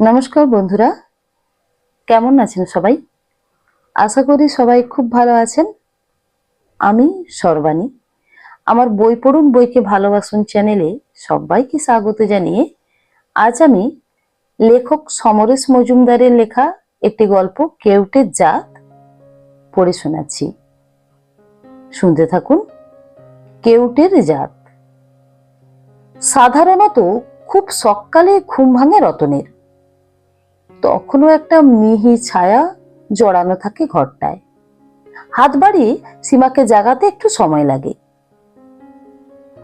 নমস্কার বন্ধুরা। কেমন আছেন সবাই? আশা করি সবাই খুব ভালো আছেন। আমি সর্বাণী। আমার বই পড়ুন, বইকে ভালোবাসুন চ্যানেলে সবাইকে স্বাগত জানিয়ে আজ আমি লেখক সমরেশ মজুমদারের লেখা একটি গল্প কেউটের জাত, পড়ে শোনাচ্ছি। শুনতে থাকুন, কেউটের জাত। সাধারণত খুব সকালে ঘুম ভাঙে রতনের। তখনও একটা মিহি ছায়া জড়ানো থাকে ঘরটায়। হাত বাড়িয়ে সীমাকে জাগাতে একটু সময় লাগে।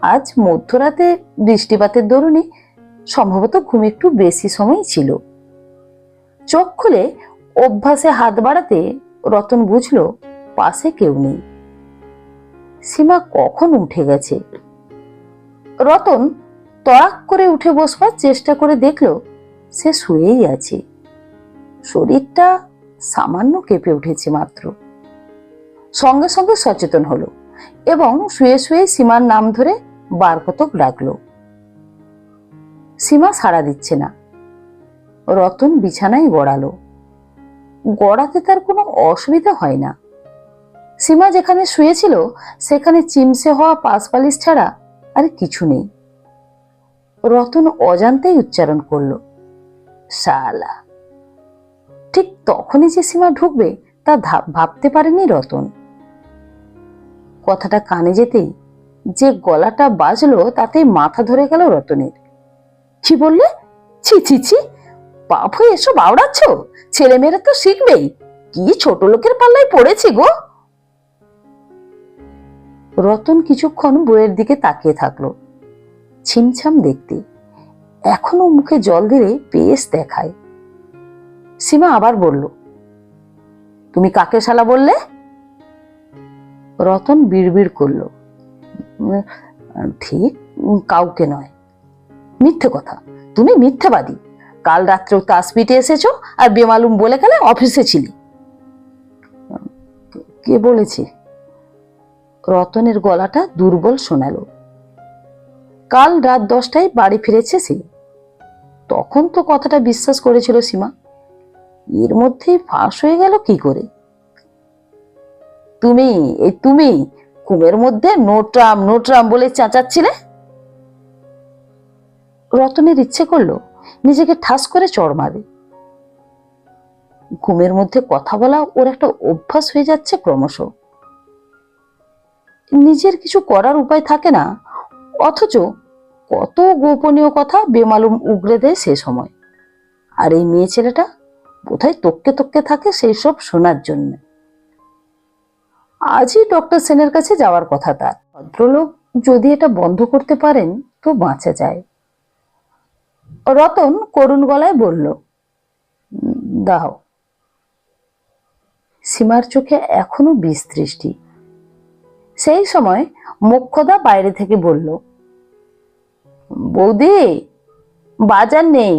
আজ মধ্যরাতে বৃষ্টিপাতের দরুনে সম্ভবত ঘুম একটু বেশি সময় ছিল। চোখ খুলে অভ্যাসে হাত বাড়াতে রতন বুঝলো পাশে কেউ নেই। সীমা কখন উঠে গেছে? রতন তড়াক করে উঠে বসবার চেষ্টা করে দেখল সে শুয়েই আছে। শরীরটা সামান্য কেঁপে উঠেছে মাত্র। সঙ্গে সঙ্গে সচেতন হলো এবং শুয়ে শুয়ে সীমার নাম ধরে বার কতক ডাকলো। সীমা সাড়া দিচ্ছে না। রতন বিছানায় গড়ালো। গড়াতে তার কোনো অসুবিধা হয় না। সীমা যেখানে শুয়েছিল, সেখানে চিমসে হওয়া পাশপালিশ ছাড়া আর কিছু নেই। রতন অজান্তেই উচ্চারণ করল, শালা ঠিক তখনই যে সীমা ঢুকবে, তা ভাবতে পারেনি রতন। কথাটা কানে যেতেই যে গলাটা বাজলো তাতে মাথা ধরে গেল রতনের। কি বললে? ছি ছি ছি হয়ে এসব আওড়াচ্ছ? ছেলেমেয়েরা তো শিখবেই। কি ছোট লোকের পাল্লায় পড়েছি গো? রতন কিছুক্ষণ বইয়ের দিকে তাকিয়ে থাকল। ছিমছাম দেখতে। এখনও মুখে জল দিলে বেশ দেখায়। সীমা আবার বলল, তুমি কাকে শালা বললে? রতন বিড়বিড় করল, ঠিক, কাউকে নয়। মিথ্যে কথা, তুমি মিথ্যাবাদী। কাল রাত্রেও তাসপিটে এসেছ আর বেমালুম বলে গেলে অফিসে ছিলি। কে বলেছে? রতনের গলাটা দুর্বল শোনালো। কাল রাত দশটায় বাড়ি ফিরেছে সে। তখন তো কথাটা বিশ্বাস করেছিল সীমা। এর মধ্যে ফাঁস হয়ে গেল কি করে? তুমি, এই তুমি ঘুমের মধ্যে নোট্রাম নোট্রাম বলে চাঁচাচ্ছিলে? রতনের ইচ্ছে করল নিজেকে ঠাস করে চড় মারে। ঘুমের মধ্যে কথা বলা ওর একটা অভ্যাস হয়ে যাচ্ছে ক্রমশ। নিজের কিছু করার উপায় থাকে না, অথচ কত গোপনীয় কথা বেমালুম উগড়ে দেয় সে সময়। আর এই মেয়ে ছেলেটা বোধহয় তককে তককে থাকে সেই সব শোনার জন্য। আজই ডক্টর সেনের কাছে যাওয়ার কথা তার। ভদ্রলোক যদি এটা বন্ধ করতে পারেন, তো বাঁচা যায়। রতন করুণ গলায় বলল, দাও। সীমার চোখে এখনও বিষ দৃষ্টি সেই সময় মোক্ষদা বাইরে থেকে বলল, বৌদি, বাজার নেই।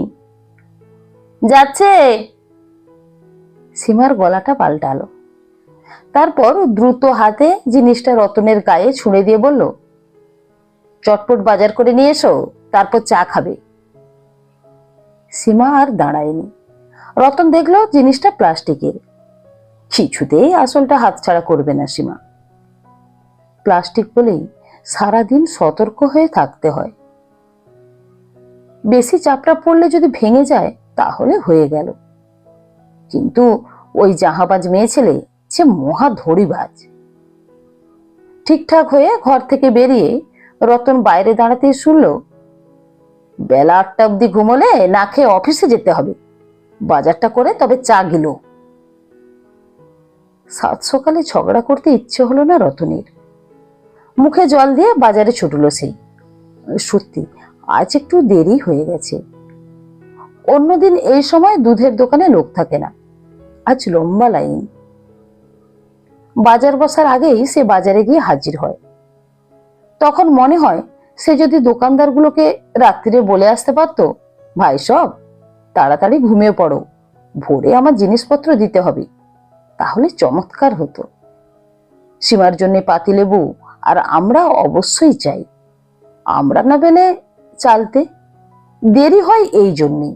যাচ্ছে। সীমার গলাটা পাল্টালো। তারপর দ্রুত হাতে জিনিসটা রতনের গায়ে ছুঁড়ে দিয়ে বলল, চটপট বাজার করে নিয়ে এসো, তারপর চা খাবে। সীমা আর দাঁড়ায়নি। রতন দেখল জিনিসটা প্লাস্টিকের। কিছুতেই আসলটা হাতছাড়া করবে না সীমা। প্লাস্টিক বলেই সারাদিন সতর্ক হয়ে থাকতে হয়। বেশি চাপড়া পড়লে যদি ভেঙে যায়, তাহলে হয়ে গেল। কিন্তু ওই জাহাবাজ মেয়ে ছেলে, সে মহা ধরিবাজ ঠিকঠাক হয়ে ঘর থেকে বেরিয়ে রতন বাইরে দাঁড়াতেই শুনল, বেলা আটটা অব্দি ঘুমোলে না খেয়ে অফিসে যেতে হবে। বাজারটা করে তবে চা গেল। সাত সকালে ঝগড়া করতে ইচ্ছে হলো না রতনের। মুখে জল দিয়ে বাজারে ছুটলো সেই সত্যি, আজ একটু দেরি হয়ে গেছে। অন্যদিন এই সময় দুধের দোকানে লোক থাকে না। আজ লম্বা লাইন। বাজার বসার আগেই সে বাজারে গিয়ে হাজির হয়। তখন মনে হয় সে যদি দোকানদারগুলোকে রাত্রিরে বলে আসতে পারতো, ভাই সব, তাড়াতাড়ি ঘুমিয়ে পড়ো, ভোরে আমার জিনিসপত্র দিতে হবে। তাহলে চমৎকার হতো। সীমার জন্য পাতিলেবু আর আমরা অবশ্যই চাই। আমরা না পেলে চালতে দেরি হয় এই জন্যেই।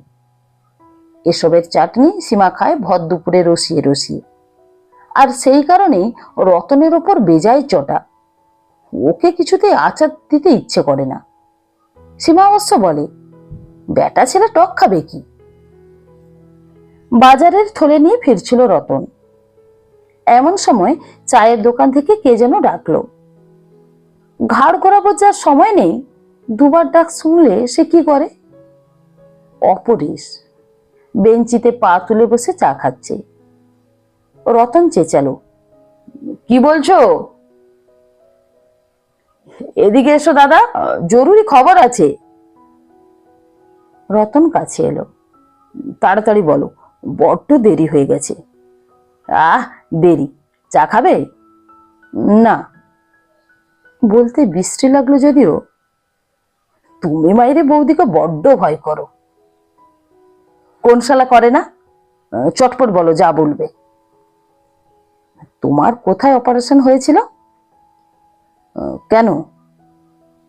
এসবের চাটনি সীমা খায় ভর দুপুরে রসিয়ে রসিয়ে। আর সেই কারণেই রতনের ওপর বেজায় চটা। ওকে কিছুতেই আচার দিতে ইচ্ছে করে না। সীমা অবশ্য বলে, বেটা ছেলে টক খাবে কি? বাজারের থলে নিয়ে ফিরছিল রতন। এমন সময় চায়ের দোকান থেকে কে যেন ডাকলো। ঘাড় ঘোরাবার যার সময় নেই, দুবার ডাক শুনলে সে কি করে? অপরিস বেঞ্চিতে পা তুলে বসে চা খাচ্ছে। রতন চেঁচালো, কি বলছো? এদিকে এসো দাদা, জরুরি খবর আছে। রতন কাছে এলো, তাড়াতাড়ি বলো, বড্ড দেরি হয়ে গেছে। আহ, দেরি, চা খাবে? না। বলতে বৃষ্টি লাগল যদিও? তুমি মাইরে বৌদিকে বড্ড ভয় করো। কোন শালা করে না? চটপট বলো, যা বলবে। তোমার কোথায় অপারেশন হয়েছিল? কেন?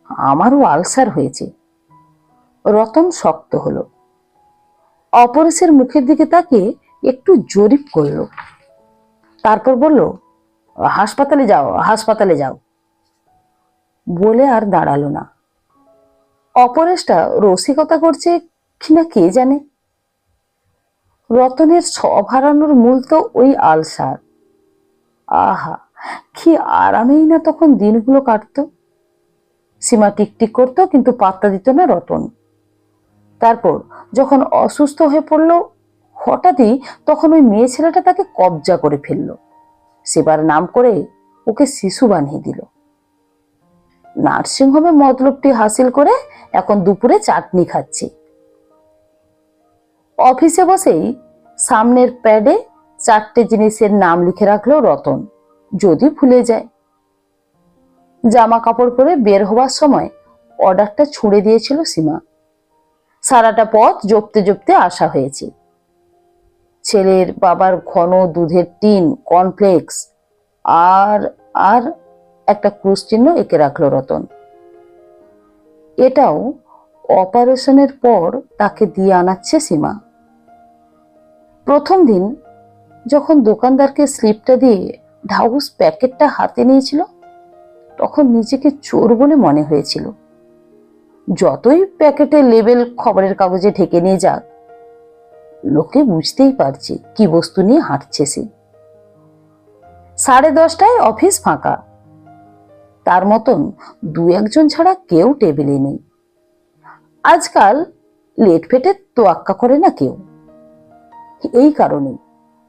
আমারও আলসার হয়েছে। রতন শক্ত হলো। অপরেশের মুখের দিকে তাকিয়ে একটু জরিপ করল। তারপর বলল, হাসপাতালে যাও হাসপাতালে যাও। বলে আর দাঁড়াল না। অপরেশটা রসিকতা করছে কিনা কে জানে? রতনের সব হারানোর মূল তো ওই আলসার। আহা, কি আরামেই না তখন দিনগুলো কাটতো। সীমা টিকটিক করতো, কিন্তু পাত্তা দিত না রতন। তারপর যখন অসুস্থ হয়ে পড়ল, হঠাৎই তখন ওই মেয়ে ছেলেটা তাকে কবজা করে ফেলল। সেবার নাম করে ওকে শিশু বানিয়ে দিল। নার্সিংহোমে মতলবটি হাসিল করে এখন দুপুরে চাটনি খাচ্ছি। অফিসে বসেই সামনের প্যাডে চারটে জিনিসের নাম লিখে রাখল রতন, যদি ভুলে যায়। জামা কাপড় পরে বের হওয়ার সময় অর্ডারটা ছুঁড়ে দিয়েছিল সীমা। সারাটা পথ জপতে জপতে আসা হয়েছে। ছেলের বাবার ঘন দুধের টিন, কর্নফ্লেক্স আর আর একটা ক্রুশ চিহ্ন এঁকে রাখল রতন। এটাও অপারেশনের পর তাকে দিয়ে আনাচ্ছে সীমা। প্রথম দিন যখন দোকানদারকে স্লিপটা দিয়ে ঢাউস প্যাকেটটা হাতে নিয়েছিল, তখন নিজেকে চোর বলে মনে হয়েছিল। যতই প্যাকেটে লেবেল খবরের কাগজে ঢেকে নিয়ে যাক, লোকে বুঝতেই পারছে কি বস্তু নিয়ে হাঁটছে সে। সাড়ে দশটায় অফিস ফাঁকা। তার মতন দু একজন ছাড়া কেউ টেবিলে নেই। আজকাল লেট ফেটে তোয়াক্কা করে না কেউ। এই কারণে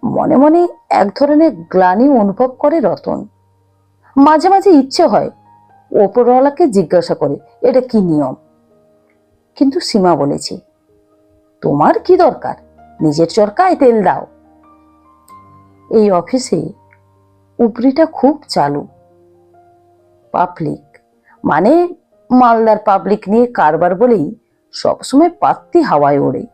মনে মনে এক ধরনের গ্লানি অনুভব করে রতন। মাঝে মাঝে ইচ্ছে হয় ওপরওয়ালাকে জিজ্ঞাসা করে, এটা কি নিয়ম? কিন্তু সীমা বলেছে, তোমার কি দরকার? নিজের চরকায় তেল দাও। এই অফিসে উপরিটা খুব চালু। পাবলিক মানে মালদার পাবলিক নিয়ে কারবার বলেই সবসময় পাত্তি হাওয়ায় ওড়ে।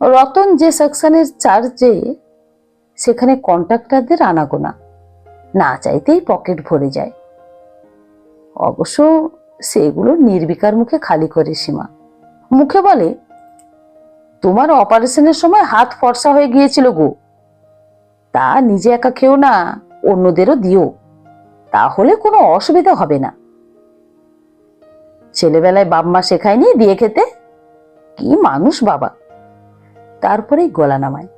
রতন যে সেকশনের চার্জে সেখানে কন্ট্রাক্টরদের আনাগোনা, না চাইতেই পকেট ভরে যায়। অবশ্য সেগুলো নির্বিকার মুখে খালি করে সীমা। মুখে বলে, তোমার অপারেশনের সময় হাত ফর্সা হয়ে গিয়েছিল গো। তা নিজে একা খেও না, অন্যদেরও দিও। তাহলে কোনো অসুবিধা হবে না। ছেলেবেলায় বাপমা শেখায়নি, দিয়ে খেতে? কি মানুষ বাবা। তারপরেই গলা নামায়।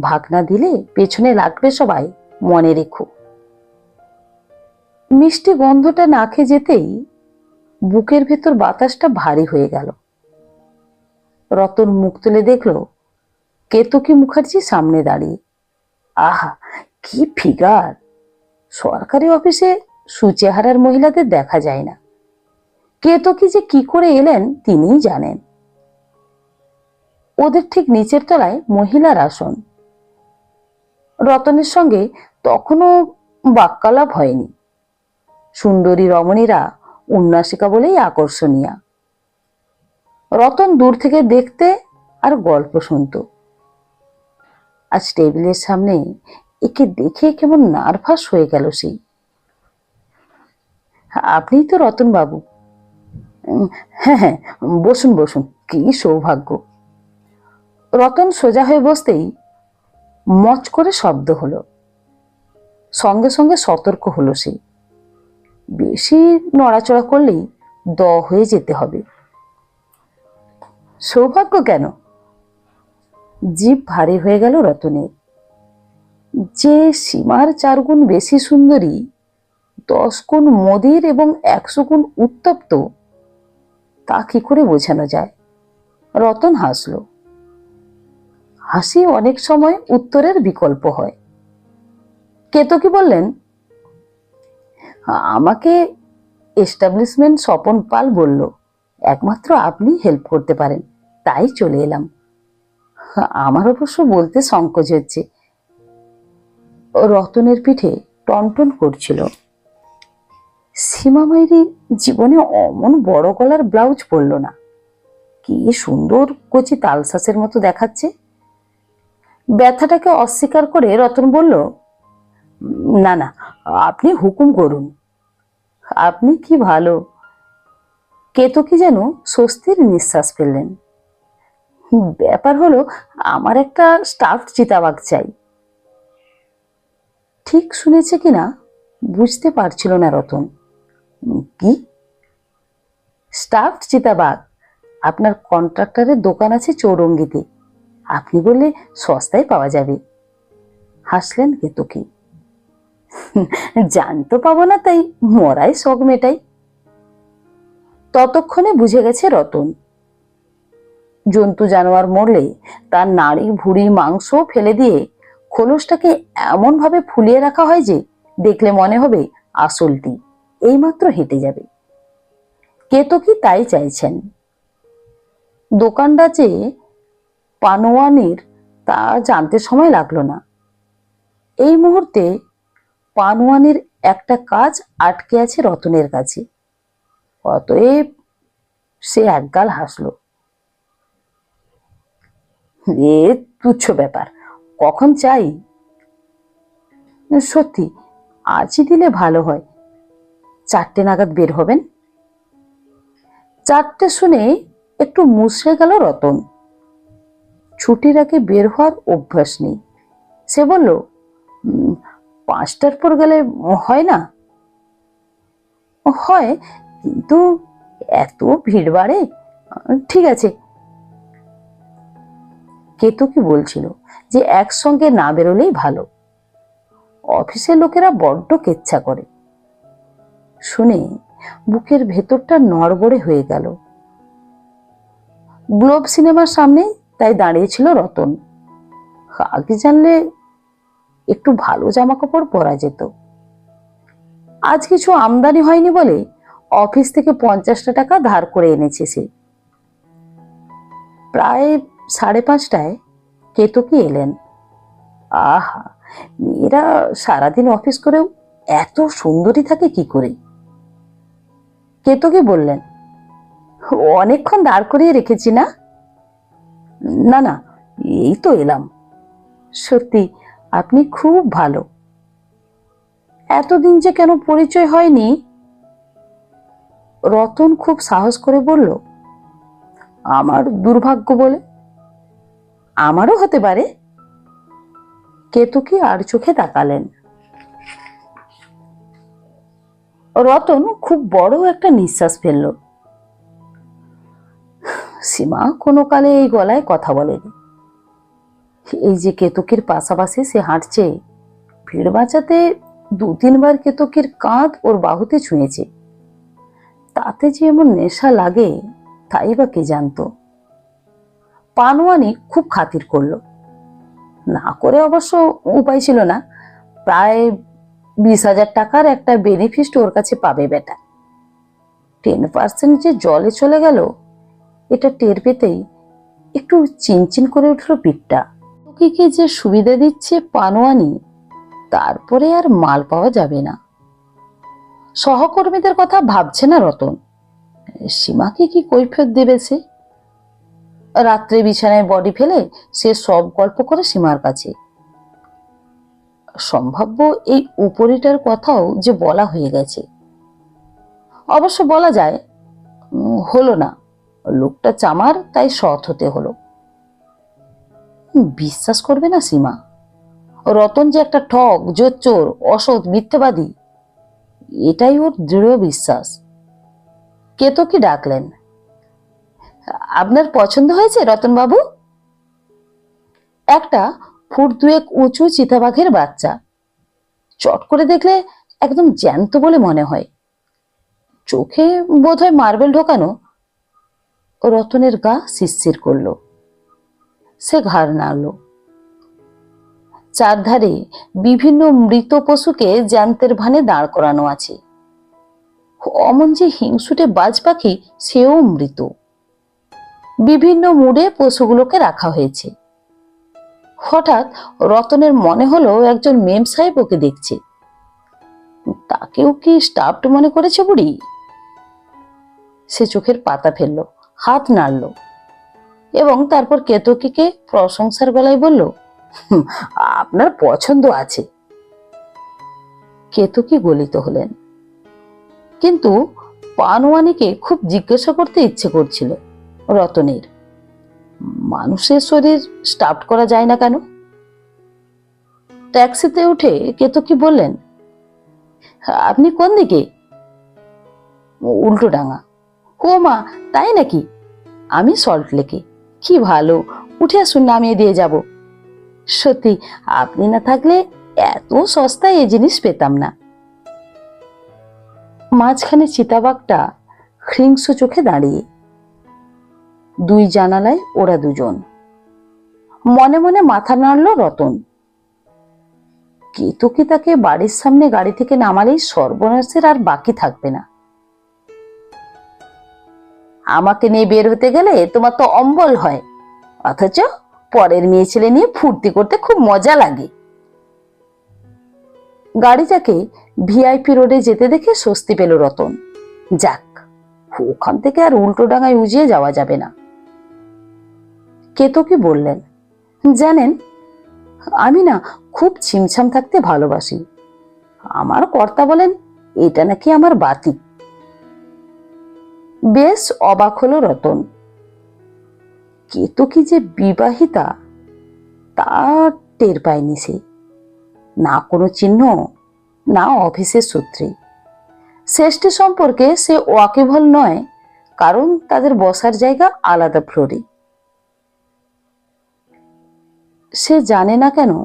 ভাগনা দিলে পেছনে লাগবে সবাই মনে রেখো মিষ্টি গন্ধটা নাকে যেতেই বুকের ভেতর বাতাসটা ভারী হয়ে গেল। রতন মুখ তুলে দেখল, কেতকী মুখার্জি সামনে দাঁড়িয়ে। আহা, কি ফিগার! সরকারি অফিসে সুচেহারার মহিলাদের দেখা যায় না। কেতকী যে কি করে এলেন তিনিই জানেন। ওদের ঠিক নিচের তলায় মহিলার আসন। রতনের সঙ্গে তখনও বাক্যালাপ হয়নি। সুন্দরী রমণীরা উন্নাসিকা বলেই আকর্ষণীয়। রতন দূর থেকে দেখতে আর গল্প শুনত। আজ টেবিলের সামনে একে দেখে কেমন নার্ভাস হয়ে গেল সেই আপনিই তো রতন বাবু উম, হ্যাঁ হ্যাঁ বসুন বসুন, কি সৌভাগ্য। রতন সোজা হয়ে বসতেই মচ করে শব্দ হলো। সঙ্গে সঙ্গে সতর্ক হলো সে। বেশি নড়াচড়া করলেই দ হয়ে যেতে হবে। সৌভাগ্য কেন? জীব ভারী হয়ে গেল রতনের। যে সীমার চার গুণ বেশি সুন্দরী, দশ গুণ মদির এবং একশো গুণ উত্তপ্ত তা কি করে বোঝানো যায়। রতন হাসল। হাসি অনেক সময় উত্তরের বিকল্প হয়। কেতকি বললেন, আমাকে এস্টাবলিশমেন্ট স্বপন পাল বলল, একমাত্র আপনি হেল্প করতে পারেন, তাই চলে এলাম। আমার অবশ্য বলতে সংকোচ হচ্ছে। রতনের পিঠে টনটন করছিল। সীমা মাইরি জীবনে অমন বড় গলার ব্লাউজ পরল না। কি সুন্দর কচি তালসাসের মতো দেখাচ্ছে। ব্যথাটাকে অস্বীকার করে রতন বলল না না, আপনি হুকুম করুন। আপনি কি ভালো। কেতকি যেন স্বস্তির নিঃশ্বাস ফেললেন। ব্যাপার হলো, আমার একটা স্টাফ চিতাবাগ চাই। ঠিক শুনেছে কিনা বুঝতে পারছিল না রতন। কি? স্টাফড চিতাবাগ আপনার কন্ট্রাক্টরের দোকান আছে চৌরঙ্গিতে। আপনি বললে সস্তায় পাওয়া যাবে। হাসলেন কেতকি জান তো পাবো না তাই, মরাই শখ মেটাই। ততক্ষণে বুঝে গেছে রতন। জন্তু জানোয়ার মরলে তার নাড়ি, ভুড়ি, মাংস ফেলে দিয়ে খোলসটাকে এমন ভাবে ফুলিয়ে রাখা হয় যে দেখলে মনে হবে আসলটি। এইমাত্র হেঁটে যাবে। কেতকি তাই চাইছেন? দোকানটা যে পানোয়ানির, তা জানতে সময় লাগল না। এই মুহূর্তে পানোয়ানির একটা কাজ আটকে আছে রতনের কাছে। অতএব সে একগাল হাসলো। এ তুচ্ছ ব্যাপার, কখন চাই? সত্যি আজই দিলে ভালো হয়। চারটে নাগাদ বের হবেন। চারটে শুনে একটু মুসড়ে গেল রতন। ছুটির আগে বের হওয়ার অভ্যাস নেই। সে বলল পাঁচটার পর গেলে হয় না? হয়, কিন্তু এত ভিড় বাড়ে? ঠিক আছে। কেতকি বলছিল? যে একসঙ্গে না বেরোলেই ভালো। অফিসের লোকেরা বড্ড কেচ্ছা করে। শুনে বুকের ভেতরটা নড়বড়ে হয়ে গেল। গ্লোব সিনেমার সামনে তাই দাঁড়িয়েছিল রতন। আগে জানলে একটু ভালো জামা কাপড় পরা যেত। আজ কিছু আমদানি হয়নি বলে অফিস থেকে পঞ্চাশটা টাকা ধার করে এনেছে সে। প্রায় সাড়ে পাঁচটায় কেতকি এলেন। আহা, মেয়েরা সারাদিন অফিস করেও এত সুন্দরী থাকে কি করে? কেতকি বললেন? অনেকক্ষণ দাঁড় করিয়ে রেখেছি না? না না, এই তো এলাম। সত্যি, আপনি খুব ভালো। এতদিন যে কেন পরিচয় হয়নি? রতন খুব সাহস করে বলল, আমার দুর্ভাগ্য বলে? আমারও হতে পারে? কেতকি আর চোখে তাকালেন। রতন খুব বড় একটা নিঃশ্বাস ফেলল। সীমা কোনো কালে এই গলায় কথা বলেনি। এই যে কেতকির পাশাপাশি সে হাঁটছে, ভিড় বাঁচাতে দু তিনবার কেতকির কাঁধ ওর বাহুতে ছুঁয়েছে। তাতে যে এমন নেশা লাগে, তাই বা কে জানতো? পানোয়ানি খুব খাতির করল। না করে অবশ্য উপায় ছিল না। প্রায় বিশ হাজার টাকার একটা বেনিফিট ওর কাছে পাবে বেটা। টেন পার্সেন্ট যে জলে চলে গেল, এটা টের পেতেই একটু চিনচিন করে উঠল পিঠটা। টুকিকে যে সুবিধা দিচ্ছে পানোয়ানি, তারপরে আর মাল পাওয়া যাবে না। সহকর্মীদের কথা ভাবছে না রতন। সীমাকে কি কৈফিয়ত দেবে সে? রাত্রে বিছানায় বডি ফেলে সে সব গল্প করে সীমার কাছে। সম্ভাব্য এই উপরিটার কথাও যে বলা হয়ে গেছে। অবশ্য বলা যায় হলো না। লোকটা চামার, তাই সৎ হতে হলো। বিশ্বাস করবে না সীমা। রতন যে একটা ঠক জোচ্চোর অসৎ, মিথ্যাবাদী, এটাই ওর দৃঢ় বিশ্বাস। কেতকী ডাকলেন? আপনার পছন্দ হয়েছে রতনবাবু? একটা ফুট দুয়েক উঁচু চিতাবাঘের বাচ্চা। চট করে দেখলে একদম জ্যান্ত বলে মনে হয়। চোখে বোধহয় মার্বেল ঢোকানো রতনের গা শিরশির করল। সে ঘাড় নাড়ল। চারধারে বিভিন্ন মৃত পশুকে জ্যান্তের ভানে দাঁড় করানো আছে। অমন যে হিংসুটে বাজ পাখি, সেও মৃত। বিভিন্ন মুড়ে পশুগুলোকে রাখা হয়েছে। হঠাৎ রতনের মনে হলো একজন মেম সাহেব ওকে দেখছে। তাকেও কি স্টাফড মনে করেছে বুড়ি? সে চোখের পাতা ফেলল, হাত নাড়ল এবং তারপর কেতকীকে প্রশংসার গলায় বলল আপনার পছন্দ আছে। কেতকী গলিত হলেন। কিন্তু পানওয়ানিকে খুব জিজ্ঞাসা করতে ইচ্ছে করছিল রতনের। মানুষের শরীর স্টাফ করা যায় না কেন? ট্যাক্সিতে উঠে কেতকী বললেন, আপনি কোন দিকে? উল্টো ডাঙা। ও মা, তাই নাকি? আমি সল্ট লেকে কি ভালো, উঠে আসুন, নামিয়ে দিয়ে যাব। সত্যি, আপনি না থাকলে এত সস্তায় এই জিনিস পেতাম না। মাঝখানে চিতাবাঘটা হিংস্র চোখে দাঁড়িয়ে দুই জানালায় ওরা দুজন। মনে মনে মাথা নাড়ল রতন। কেতকি তাকে বাড়ির সামনে গাড়ি থেকে নামালেই সর্বনাশের আর বাকি থাকবে না। আমাকে নিয়ে বের হতে গেলে তোমার তো অম্বল হয়, অথচ পরের মেয়ে ছেলে নিয়ে ফুর্তি করতে খুব মজা লাগে। গাড়িটাকে ভিআইপি রোডে যেতে দেখে স্বস্তি পেল রতন। যাক, ওখান থেকে আর উল্টো ডাঙায় উজিয়ে যাওয়া যাবে না। কেতকি বললেন? জানেন, আমি না খুব ছিমছাম থাকতে ভালোবাসি। আমার কর্তা বলেন, এটা নাকি আমার বাতি। বেশ অবাক হলো রতন। কেতকি যে বিবাহিতা, তা টের পায়নি সে। না কোনো চিহ্ন, না অফিসের সূত্রে। শ্রেষ্ঠ সম্পর্কে সে ওয়াকিবল নয়, কারণ তাদের বসার জায়গা আলাদা ফ্লোরে। সে জানে না কেন?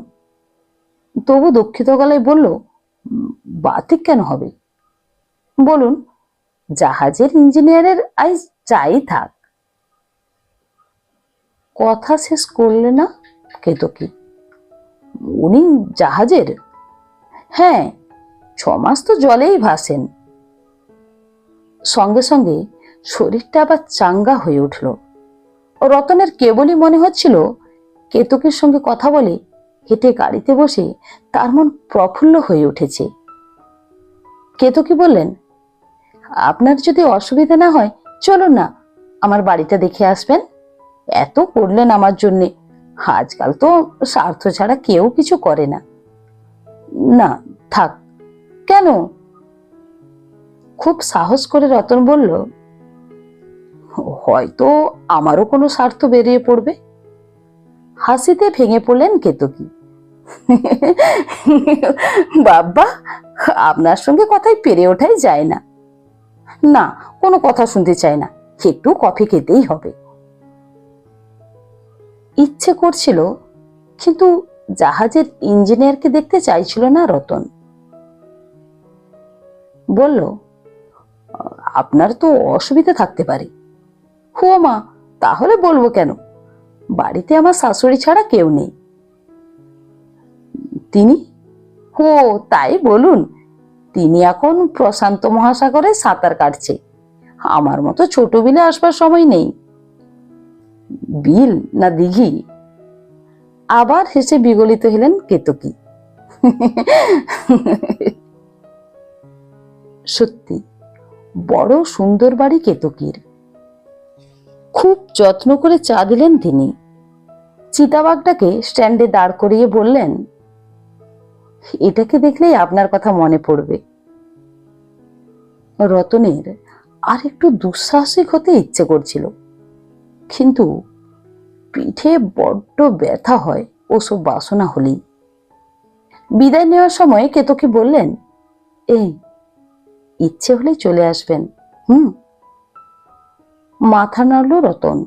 তবু দুঃখিত গলায় বলল "উম, বাতিক কেন হবে? বলুন জাহাজের ইঞ্জিনিয়ারের আই যাই থাক। কথা শেষ করলে না? কেতকি উনি জাহাজের? হ্যাঁ ছমাস তো জলেই ভাসেন। সঙ্গে সঙ্গে শরীরটা আবার চাঙ্গা হয়ে উঠল। রতনের কেবলই মনে হচ্ছিল কেতকের সঙ্গে কথা বলে হেঁটে গাড়িতে বসে তার মন প্রফুল্ল হয়ে উঠেছে। কেতকি বললেন, আপনার যদি অসুবিধা না হয়, চলুন না, আমার বাড়িটা দেখে আসবেন। এত করলেন আমার জন্যে, আজকাল তো স্বার্থ ছাড়া কেউ কিছু করে না। না, থাক, কেন? খুব সাহস করে রতন বলল, হয়তো আমারও কোনো স্বার্থ বেরিয়ে পড়বে। হাসিতে ভেঙে পড়লেন কেতকী। বাবা আপনার সঙ্গে কথাই পেরে ওঠাই যায় না। না, কোনো কথা শুনতে চায় না। একটু কফি খেতেই হবে। ইচ্ছে করছিল, কিন্তু জাহাজের ইঞ্জিনিয়ারকে দেখতে চাইছিল না রতন। বলল, আপনার তো অসুবিধা থাকতে পারে। হো মা, তাহলে বলব কেন? বাড়িতে আমার শাশুড়ি ছাড়া কেউ নেই। তিনি? হো, তাই বলুন। তিনি এখন প্রশান্ত মহাসাগরে সাঁতার কাটছে। আমার মতো ছোট বিলে আসবার সময় নেই। বিল না দিঘি? আবার হেসে বিগলিত হলেন কেতকী। সত্যি, বড় সুন্দর বাড়ি কেতকীর। খুব যত্ন করে চা দিলেন তিনি। চিতাবাঘটাকে স্ট্যান্ডে দাঁড় করিয়ে বললেন, এটাকে দেখলেই আপনার কথা মনে পড়বে। রতনের আর একটু দুঃসাহসিক হতে ইচ্ছে করছিল, কিন্তু পিঠে বড্ড ব্যথা হয় ওসব বাসনা হলেই। বিদায় নেওয়ার সময় কেতকি বললেন, এই, ইচ্ছে হলে চলে আসবেন, হুম? মাথা নাড়ল রতন।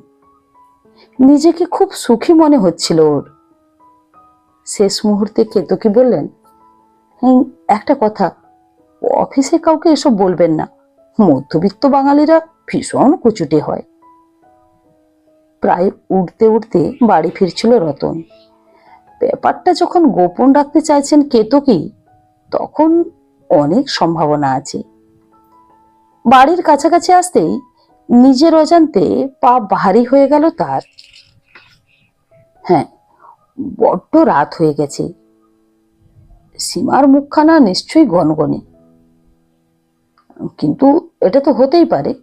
নিজেকে খুব সুখী মনে হচ্ছিল ওর। শেষ মুহূর্তে কেতকি বললেন "হুম, একটা কথা অফিসে কাউকে এসব বলবেন না। মধ্যবিত্ত বাঙালিরা ভীষণ কুচুটে হয়। প্রায় উঠতে উঠতে বাড়ি ফিরছিল রতন। ব্যাপারটা যখন গোপন রাখতে চাইছেন কেতকি তখন অনেক সম্ভাবনা আছে। বাড়ির কাছাকাছি আসতেই নিজের অজান্তে পা ভারী হয়ে গেল তার। হ্যাঁ বড্ড রাত হয়ে গেছে। সীমার মুখখানা নিশ্চয়ই গনগনে। কিন্তু এটা তো হতেই পারে।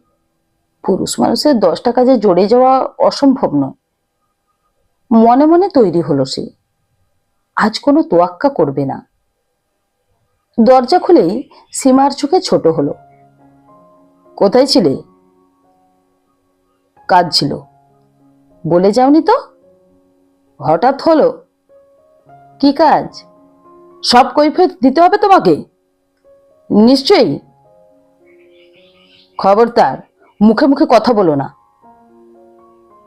পুরুষ মানুষের দশটা কাজে জড়ে যাওয়া অসম্ভব নয়। মনে মনে তৈরি হলো সে। আজ কোনো তোয়াক্কা করবে না। দরজা খুলেই সীমার চোখে ছোট হলো। কোথায় ছিলে? কাজ ছিল। বলে যাওনি তো? হঠাৎ হলো। কি কাজ? সব কৈফিয়ত দিতে হবে তোমাকে? নিশ্চয়ই। খবরদার, মুখে মুখে কথা বলো না।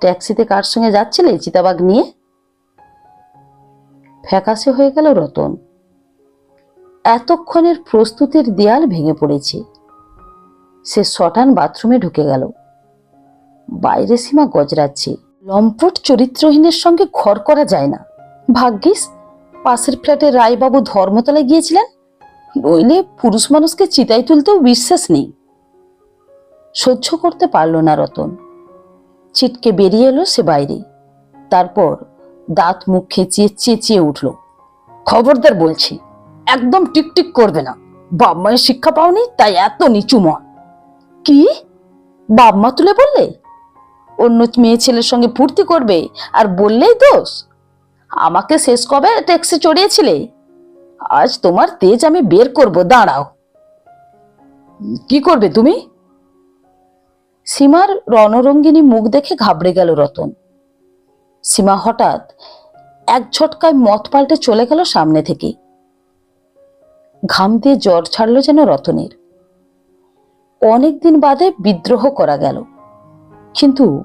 ট্যাক্সিতে কার সঙ্গে যাচ্ছিলে চিতাবাগ নিয়ে? ফ্যাকাশে হয়ে গেল রতন। এতক্ষণের প্রস্তুতির দেয়াল ভেঙে পড়েছে। সে শটান বাথরুমে ঢুকে গেল। বাইরে সীমা গজরাচ্ছে। লম্পট চরিত্রহীনের সঙ্গে ঘর করা যায় না। ভাগ্যিস, পাশের ফ্ল্যাটে রায়বাবু ধর্মতলায় গিয়েছিলেন। নইলে পুরুষ মানুষকে চিতায় তুলতেও বিশ্বাস নেই। সহ্য করতে পারল না রতন। ছিটকে বেরিয়ে এলো সে বাইরে। তারপর দাঁত মুখ খেঁচিয়ে চেঁচিয়ে উঠল। খবরদার বলছি, একদম টিকটিক করবে না। বাপ মায়ের শিক্ষা পাওনি, তাই এত নিচু মন। কি? বাপ মা তুলে বললে? অন্য মেয়ে ছেলের সঙ্গে ফুর্তি করবে আর বললেই দোষ? আমাকে শেষ কবে ট্যাক্সি চড়িয়েছিলে? আজ তোমার তেজ আমি বের করব, দাঁড়াও। কি করবে তুমি? সীমার রণরঙ্গিনী মুখ দেখে ঘাবড়ে গেল রতন। সীমা হঠাৎ এক ঝটকায় মত পাল্টে চলে গেল সামনে থেকে। ঘাম দিয়ে জ্বর ছাড়ল যেন রতনের। অনেকদিন বাদে বিদ্রোহ করা গেল। কিন্তু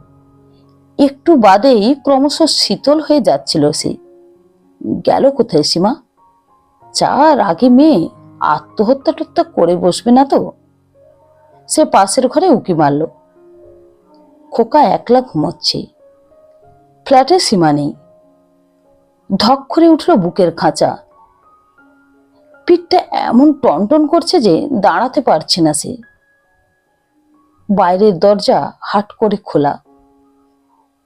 একটু বাদেই ক্রমশ শীতল হয়ে যাচ্ছিল সে। গেল কোথায় সীমা? চার আগে মেয়ে আত্মহত্যা টত্যা করে বসবে না তো? সে পাশের ঘরে উকি মারল। খোকা একলা ঘুমোচ্ছে। ফ্ল্যাটে সীমা নেই। ধক করে উঠল বুকের খাঁচা। পিঠটা এমন টনটন করছে যে দাঁড়াতে পারছে না সে। বাইরের দরজা হাট করে খোলা।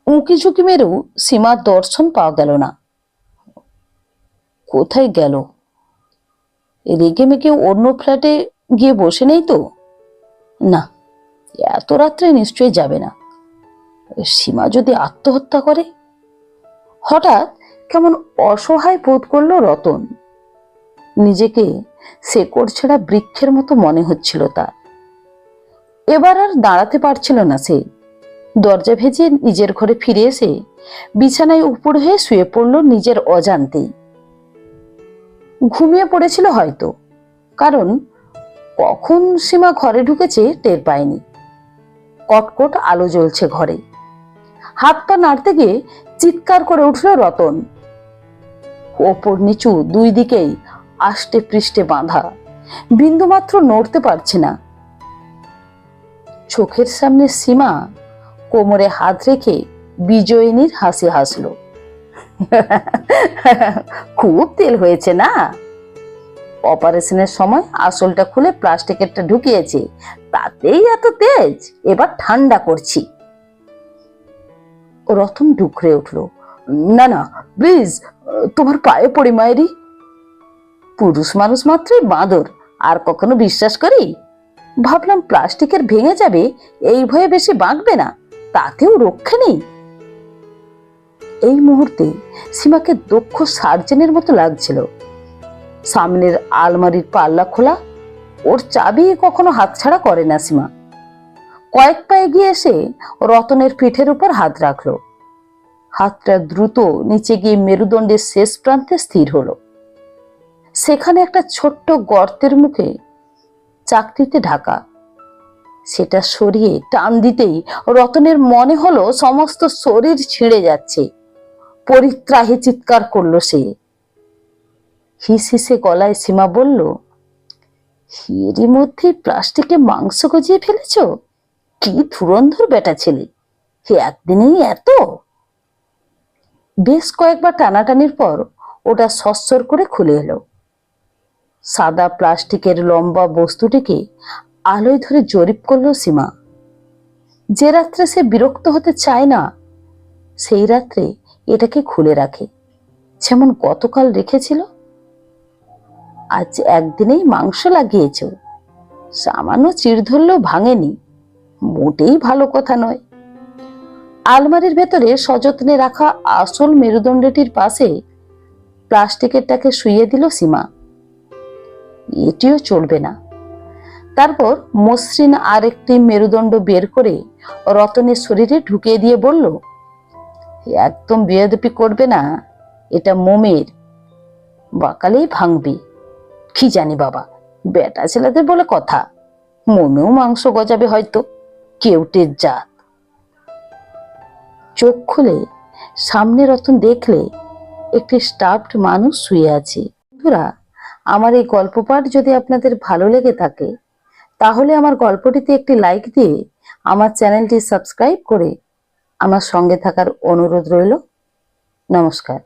উঁকি ঝুঁকি মেরেও সীমার দর্শন পাওয়া গেল না। কোথায় গেল? রেগে মেগে অন্য ফ্ল্যাটে গিয়ে বসে নেই তো? না, এত রাত্রে নিশ্চয়ই যাবে না। সীমা যদি আত্মহত্যা করে? হঠাৎ কেমন অসহায় বোধ করল রতন। নিজেকে শেকড় ছেঁড়া বৃক্ষের মতো মনে হচ্ছিল তার। এবার আর দাঁড়াতে পারছিল না সে। দরজা ভেজে নিজের ঘরে ফিরে এসে বিছানায় উপর হয়ে শুয়ে পড়ল নিজের অজান্তেই। ঘুমিয়ে পড়েছিল হয়তো, কারণ কখন সীমা ঘরে ঢুকেছে টের পায়নি। কটকট আলো জ্বলছে ঘরে। হাত পা নাড়তে গিয়ে চিৎকার করে উঠল রতন। ওপর নিচু দুই দিকেই আষ্টে পৃষ্ঠে বাঁধা। বিন্দুমাত্র নড়তে পারছে না। চোখের সামনে সীমা কোমরে হাত রেখে বিজয়িনীর হাসি হাসলো। খুব তেল হয়েছে না? অপারেশনের সময় আসলটা খুলে প্লাস্টিকেরটা ঢুকিয়েছে, তাতেই এত তেজ, এবার ঠান্ডা করছি। রতন ডুকরে উঠল, না না প্লিজ তোমার পায়ে পড়ি মায়েরি। পুরুষ মানুষ মাত্রই বাঁদর, আর কখনো বিশ্বাস করি? ভাবলাম প্লাস্টিকের ভেঙে যাবে, এই ভয়ে বেশি বাঁকবে না, তাতেও রক্ষে নেই। এই মুহূর্তে সীমাকে দক্ষ সার্জেনের মতো লাগছিল। সামনের আলমারির পাল্লা খোলা, ওর চাবি কখনো হাতছাড়া করে না সীমা। কয়েক পা এগিয়ে এসে রতনের পিঠের উপর হাত রাখল। হাতটা দ্রুত নিচে গিয়ে মেরুদণ্ডের শেষ প্রান্তে স্থির হলো। সেখানে একটা ছোট্ট গর্তের মুখে চাকরিতে ঢাকা। সেটা সরিয়ে টান দিতেই রতনের মনে হলো সমস্ত শরীর ছিঁড়ে যাচ্ছে। পরিত্রাহে চিৎকার করল সে। হিস হিসে গলায় সীমা বলল এরই মধ্যে প্লাস্টিকে মাংস গজিয়ে ফেলেছ? কি ধুরন্ধর বেটা ছেলে। হে একদিনেই এত? বেশ কয়েকবার টানাটানির পর ওটা সস্বর করে খুলে এলো। সাদা প্লাস্টিকের লম্বা বস্তুটিকে আলোয় ধরে জরিপ করল সীমা। যে রাত্রে সে বিরক্ত হতে চায় না, সেই রাত্রে এটাকে খুলে রাখে। যেমন গতকাল রেখেছিল, আজ একদিনেই মাংস লাগিয়েছ। সামান্য চিড় ধরলেও ভাঙেনি, মোটেই ভালো কথা নয়। আলমারির ভেতরে সযত্নে রাখা আসল মেরুদণ্ডটির পাশে প্লাস্টিকেরটাকে শুইয়ে দিল সীমা। এটিও চলবে না। তারপর মসৃণ আরেকটি মেরুদণ্ড বের করে রতনের শরীরে ঢুকিয়ে দিয়ে বলল একদম বেয়াদপি করবে না, এটা মোমের। বাকালেই ভাঙবি। কি জানি বাবা, বেটা ছেলেদের বলে কথা। মোমেও মাংস গজাবে হয়তো কেউটের জাত। চোখ খুলে সামনে রতন দেখলে একটি স্টাফড মানুষ শুয়ে আছে। বন্ধুরা আমার এই গল্প পাঠ যদি আপনাদের ভালো লেগে থাকে, তাহলে আমার গল্পটিতে একটি লাইক দিয়ে আমার চ্যানেলটি সাবস্ক্রাইব করে আমার সঙ্গে থাকার অনুরোধ রইল। নমস্কার।